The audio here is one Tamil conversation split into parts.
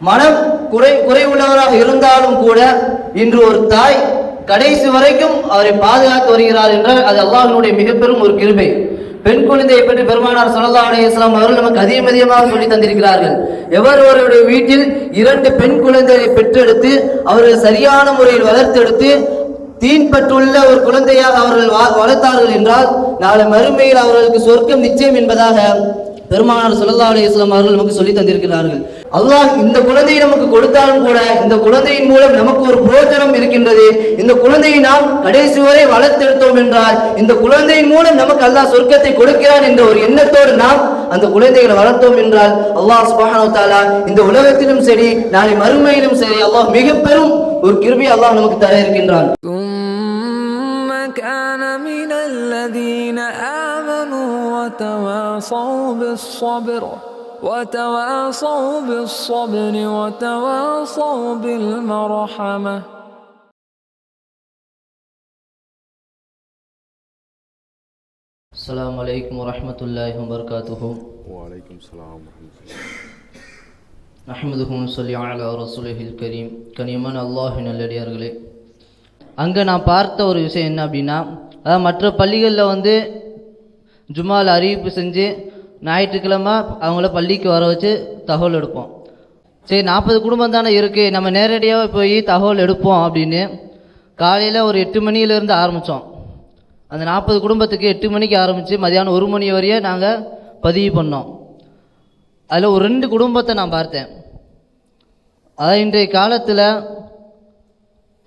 மனம் குறை குறை உள்ளவராக இருந்தாலும் கூட இன்று ஒரு தாய் கடைசி வரைக்கும் அவரை பாதுகாத்து வருகிறார் என்றால் அது அல்லாஹினுடைய மிக பெரும் ஒரு கிருபை. பெண் குழந்தையை பற்றி பெருமானார் ஸல்லல்லாஹு அலி இஸ்லாம் அவர்கள் நமக்கு அதிகம் அதிகமாக சொல்லி தந்திருக்கிறார்கள். எவர் ஒருவருடைய வீட்டில் இரண்டு பெண் குழந்தைகளை பெற்றெடுத்து அவர்கள் சரியான முறையில் வளர்த்தெடுத்து தீன்பற்றுள்ள ஒரு குழந்தையாக அவர்கள் வா- வளர்த்தார்கள் என்றால் நாளை மறுமையில் அவர்களுக்கு சொர்க்கம் நிச்சயம் என்பதாக பெருமானார் சுல்லா அலைஹி அவர்கள் நமக்கு சொல்லி தந்திருக்கிறார்கள். அல்லாஹ் இந்த குழந்தையை நமக்கு கொடுத்தாலும் கூட இந்த குழந்தையின் மூலம் நமக்கு ஒரு புரோஜனம் இருக்கின்றது. இந்த குழந்தையை நாம் கடைசி வரை வளர்த்தெடுத்தோம் என்றால் இந்த குழந்தையின் மூலம் நமக்கு அல்லாஹ் சொர்க்கத்தை கொடுக்கிறான் என்ற ஒரு எண்ணத்தோடு நாம் அந்த குழந்தைகளை வளர்த்தோம் என்றால் அல்லாஹ் சுபஹானோ தாலா இந்த உலகத்திலும் சரி நாளை மறுமையிலும் சரி அல்லாஹ் மிக பெரும் ஒரு கிருபி அல்லாஹ் நமக்கு தர இருக்கின்றான். وتواصوا بالصبر وتواصوا بالصبر وتواصوا بالمرحمة அஸ்ஸலாமு அலைக்கும் வரஹ்மத்துல்லாஹி வபரகாத்துஹு وعليكم السلام ورحمة الله அஹமதுஹும் சொல்லி அலா ரசூலில் கரீம் கனியமான அல்லாஹ் நல்லடியார்களே அங்கே நான் பார்த்த ஒரு விஷயம் என்ன அப்படின்னா அதாவது மற்ற பள்ளிகளில் வந்து ஜுமாவில் அறிவிப்பு செஞ்சு ஞாயிற்றுக்கிழமை அவங்கள பள்ளிக்கு வர வச்சு தகவல் எடுப்போம். சரி நாற்பது குடும்பம் தானே இருக்குது நம்ம நேரடியாக போய் தகவல் எடுப்போம் அப்படின்னு காலையில் ஒரு எட்டு மணியிலேருந்து ஆரம்பித்தோம் அந்த நாற்பது குடும்பத்துக்கு எட்டு மணிக்கு ஆரம்பித்து மதியானம் ஒரு மணி வரையே நாங்கள் பதிவு பண்ணோம். அதில் ஒரு ரெண்டு குடும்பத்தை நான் பார்த்தேன். அதான் இன்றைய காலத்தில்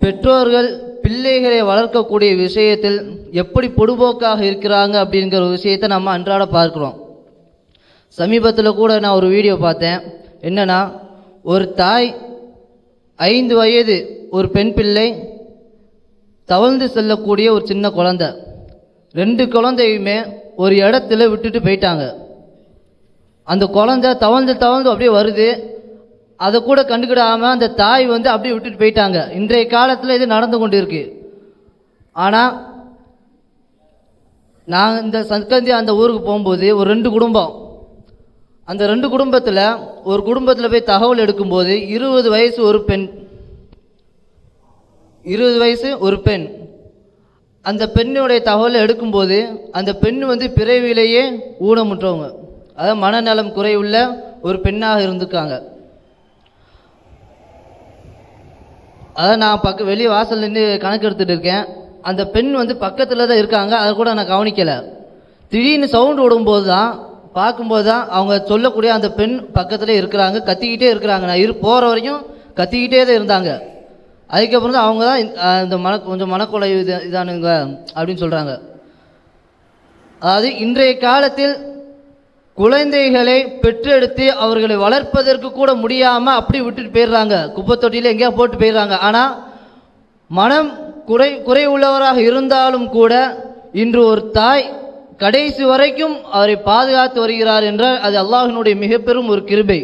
பெற்றோர்கள் பிள்ளைகளை வளர்க்கக்கூடிய விஷயத்தில் எப்படி பொடுபோக்காக இருக்கிறாங்க அப்படிங்கிற ஒரு விஷயத்தை நம்ம அன்றாட பார்க்குறோம். சமீபத்தில் கூட நான் ஒரு வீடியோ பார்த்தேன். என்னென்னா ஒரு தாய் ஐந்து வயது ஒரு பெண் பிள்ளை தவழ்ந்து செல்லக்கூடிய ஒரு சின்ன குழந்த. ரெண்டு குழந்தையுமே ஒரு இடத்துல விட்டுட்டு போயிட்டாங்க. அந்த குழந்த தவழ்ந்து தவழ்ந்து அப்படியே வருது. அதை கூட கண்டுக்கிடாமல் அந்த தாய் வந்து அப்படியே விட்டுட்டு போயிட்டாங்க. இன்றைய காலத்தில் இது நடந்து கொண்டு இருக்கு ஆனால் நான் இந்த சங்கந்தி அந்த ஊருக்கு போகும்போது ஒரு ரெண்டு குடும்பம். அந்த ரெண்டு குடும்பத்தில் ஒரு குடும்பத்தில் போய் தகவல் எடுக்கும்போது இருபது வயசு ஒரு பெண். இருபது வயசு ஒரு பெண். அந்த பெண்ணுடைய தகவலை எடுக்கும்போது அந்த பெண் வந்து பிறவிலேயே ஊனமுற்றவங்க. அதாவது மனநலம் குறைவுள்ள ஒரு பெண்ணாக இருந்திருக்காங்க. அதான் நான் பக்க வெளியே வாசல் நின்று கணக்கு எடுத்துகிட்டு இருக்கேன். அந்த பெண் வந்து பக்கத்தில் தான் இருக்காங்க. அதை கூட நான் கவனிக்கலை. திடீர்னு சவுண்டு விடும்போது தான் பார்க்கும்போது தான் அவங்க சொல்லக்கூடிய அந்த பெண் பக்கத்தில் இருக்கிறாங்க. கத்திக்கிட்டே இருக்கிறாங்க. நான் இரு போகிற வரைக்கும் கத்திக்கிட்டே தான் இருந்தாங்க. அதுக்கப்புறம் தான் அவங்க தான் இந்த- மன கொஞ்சம் மனக்கொலை இது இதானுங்க அப்படின்னு சொல்கிறாங்க அதாவது இன்றைய காலத்தில் குழந்தைகளை பெற்றெடுத்து அவர்களை வளர்ப்பதற்கு கூட முடியாமல் அப்படி விட்டுட்டு போயிடுறாங்க. குப்பை தொட்டியில் எங்கேயா போட்டு போயிடுறாங்க. ஆனால் மனம் குறை குறை உள்ளவராக இருந்தாலும் கூட இன்று ஒரு தாய் கடைசி வரைக்கும் அவரை பாதுகாத்து வருகிறார் என்றால் அது அல்லாஹினுடைய மிக பெரும் ஒரு கிருபை.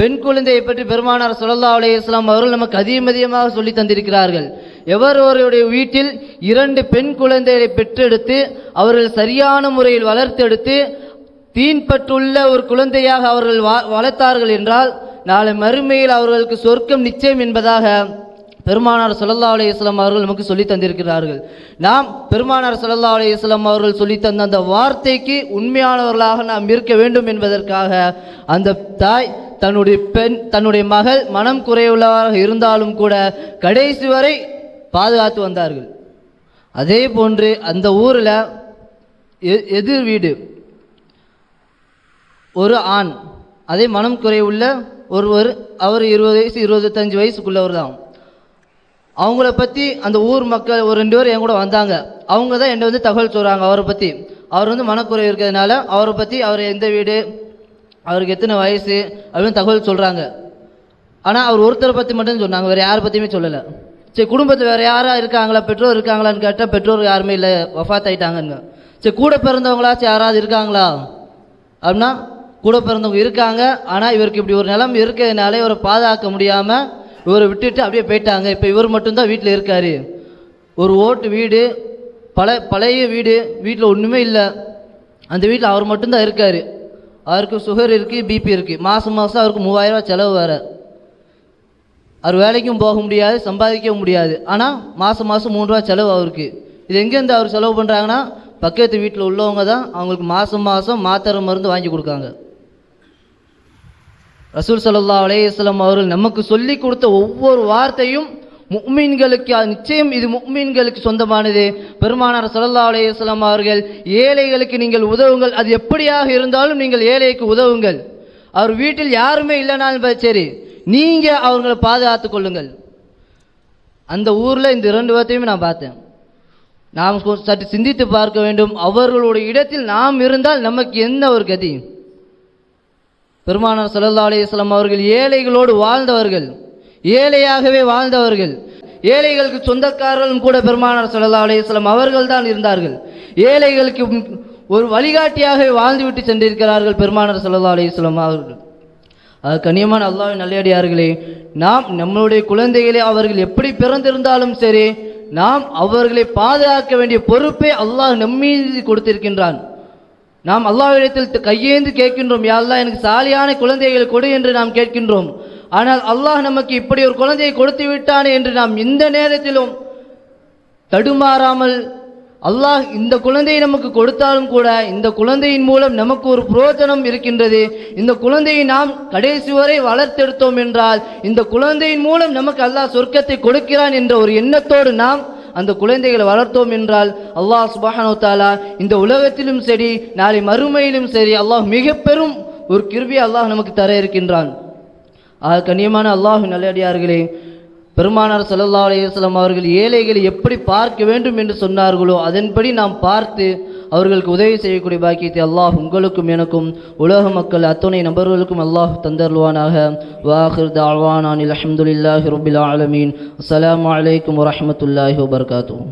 பெண் குழந்தையை பற்றி பெருமானார் சுல்லா அலே இஸ்லாம் அவர்கள் நமக்கு அதிகம் அதிகமாக சொல்லி தந்திருக்கிறார்கள். எவரவருடைய வீட்டில் இரண்டு பெண் குழந்தைகளை பெற்றெடுத்து அவர்கள் சரியான முறையில் வளர்த்தெடுத்து தீன்பட்டுள்ள ஒரு குழந்தையாக அவர்கள் வா- வளர்த்தார்கள் என்றால் நாளை மறுமையில் அவர்களுக்கு சொர்க்கம் நிச்சயம் என்பதாக பெருமானார் ஸல்லல்லாஹு அலைஹி அவர்கள் நமக்கு சொல்லி தந்திருக்கிறார்கள். நாம் பெருமானார் ஸல்லல்லாஹு அலைஹி இஸ்லாம் அவர்கள் சொல்லி தந்த அந்த வார்த்தைக்கு உண்மையானவர்களாக நாம் இருக்க வேண்டும் என்பதற்காக அந்த தாய் தன்னுடைய பெண் தன்னுடைய மகள் மனம் குறைவுள்ளவராக இருந்தாலும் கூட கடைசி வரை பாதுகாத்து வந்தார்கள். அதே போன்று அந்த ஊரில் எ- எதிர் வீடு ஒரு ஆண். அதே மனம் குறைவுள்ள ஒருவர் அவர் இருபது வயசு இருபத்தஞ்சி வயசுக்குள்ளவர் தான் அவங்கள பற்றி அந்த ஊர் மக்கள் ஒரு ரெண்டு பேர் என் கூட வந்தாங்க. அவங்க தான் என்னை வந்து தகவல் சொல்கிறாங்க அவரை பற்றி அவர் வந்து மனக்குறை இருக்கிறதுனால அவரை பற்றி அவர் எந்த வீடு அவருக்கு எத்தனை வயசு அப்படின்னு தகவல் சொல்கிறாங்க ஆனால் அவர் ஒருத்தரை பற்றி மட்டும் சொன்னாங்க வேறு யாரை பற்றியுமே சொல்லலை. சரி குடும்பத்தில் வேறு யாராக இருக்காங்களா? பெற்றோர் இருக்காங்களான்னு கேட்டால் பெற்றோர் யாருமே இல்லை வஃபாத் ஆயிட்டாங்கன்னு. சரி கூட பிறந்தவங்களாச்சும் யாராவது இருக்காங்களா? அப்படின்னா கூட பிறந்தவங்க இருக்காங்க. ஆனால் இவருக்கு இப்படி ஒரு நிலம் இருக்கிறதுனால இவரை பாதுகாக்க முடியாமல் இவரை விட்டுட்டு அப்படியே போயிட்டாங்க. இப்போ இவர் மட்டும்தான் வீட்டில் இருக்கார். ஒரு ஓட்டு வீடு பல பழைய வீடு வீட்டில் ஒன்றுமே இல்லை. அந்த வீட்டில் அவர் மட்டும்தான் இருக்கார். அவருக்கு சுகர் இருக்குது பிபி இருக்குது மாதம் மாதம் அவருக்கு மூவாயிரரூவா செலவு வேறு. அவர் வேலைக்கும் போக முடியாது சம்பாதிக்கவும் முடியாது. ஆனால் மாதம் மாதம் மூன்றுரூவா ரூபா செலவு அவருக்கு. இது எங்கேருந்து அவர் செலவு பண்ணுறாங்கன்னா பக்கத்து வீட்டில் உள்ளவங்க தான் அவங்களுக்கு மாதம் மாதம் மாத்திரை மருந்து வாங்கி கொடுக்காங்க. ரசூல் சல்லா அலையம் அவர்கள் நமக்கு சொல்லி கொடுத்த ஒவ்வொரு வார்த்தையும் முக்மீன்களுக்கு நிச்சயம் இது முக்மீன்களுக்கு சொந்தமானது. பெருமானார் சல்லா அலையம் அவர்கள் ஏழைகளுக்கு நீங்கள் உதவுங்கள். அது எப்படியாக இருந்தாலும் நீங்கள் ஏழைக்கு உதவுங்கள். அவர் வீட்டில் யாருமே இல்லைனாலும் சரி நீங்கள் அவர்களை பாதுகாத்து கொள்ளுங்கள். அந்த ஊரில் இந்த இரண்டு வார்த்தையுமே நான் பார்த்தேன். நாம் சற்று சிந்தித்து பார்க்க வேண்டும். அவர்களுடைய இடத்தில் நாம் இருந்தால் நமக்கு என்ன ஒரு கதி? பெருமானார் ஸல்லல்லாஹு அலிஸ்லாம் அவர்கள் ஏழைகளோடு வாழ்ந்தவர்கள். ஏழையாகவே வாழ்ந்தவர்கள். ஏழைகளுக்கு சொந்தக்காரர்களும் கூட பெருமானார் ஸல்லல்லாஹு அலிஸ்லாம் அவர்கள் தான் இருந்தார்கள். ஏழைகளுக்கு ஒரு வழிகாட்டியாகவே வாழ்ந்துவிட்டு சென்றிருக்கிறார்கள் பெருமானார் ஸல்லல்லாஹு அலிஸ்லாம் அவர்கள். அது கனியமான அல்லாவின் நல்லடியார்களே நாம் நம்மளுடைய குழந்தைகளே அவர்கள் எப்படி பிறந்திருந்தாலும் சரி நாம் அவர்களை பாதுகாக்க வேண்டிய பொறுப்பை அல்லாஹ் நம்மீது கொடுத்திருக்கின்றான். நாம் அல்லாவிடத்தில் கையேந்து கேட்கின்றோம் யாழ்லா எனக்கு சாலியான குழந்தைகள் கொடு என்று நாம் கேட்கின்றோம். ஆனால் அல்லாஹ் நமக்கு இப்படி ஒரு குழந்தையை கொடுத்து விட்டானே என்று நாம் எந்த நேரத்திலும் தடுமாறாமல் அல்லாஹ் இந்த குழந்தையை நமக்கு கொடுத்தாலும் கூட இந்த குழந்தையின் மூலம் நமக்கு ஒரு புரோஜனம் இருக்கின்றது. இந்த குழந்தையை நாம் கடைசி வரை வளர்த்தெடுத்தோம் என்றால் இந்த குழந்தையின் மூலம் நமக்கு அல்லாஹ் சொர்க்கத்தை கொடுக்கிறான் என்ற ஒரு எண்ணத்தோடு நாம் அந்த குழந்தைகளை வளர்த்தோம் என்றால் அல்லாஹ் சுபஹானு தாலா இந்த உலகத்திலும் சரி நாளை மறுமையிலும் சரி அல்லாஹ் மிக பெரும் ஒரு கிருபியை அல்லாஹ் நமக்கு தர இருக்கின்றான். ஆக கண்ணியமான அல்லாஹ் நல்லடியார்களே பெருமானார் சல்லா அலையம் அவர்கள் ஏழைகளை எப்படி பார்க்க வேண்டும் என்று சொன்னார்களோ அதன்படி நாம் பார்த்து அவர்களுக்கு உதவி செய்யக்கூடிய பாக்கியத்தை அல்லாஹ் உங்களுக்கும் எனக்கும் உலக மக்கள் அத்துணை நபர்களுக்கும் அல்லாஹ் தந்தருள்வானாக வாஹிர் தாழ்வானான் அல்ஹம்துலில்லாஹி ரபில் ஆலமீன் அஸ்ஸலாமு அலைக்கும் வரஹ்மத்துல்லாஹி வபரகாத்துஹு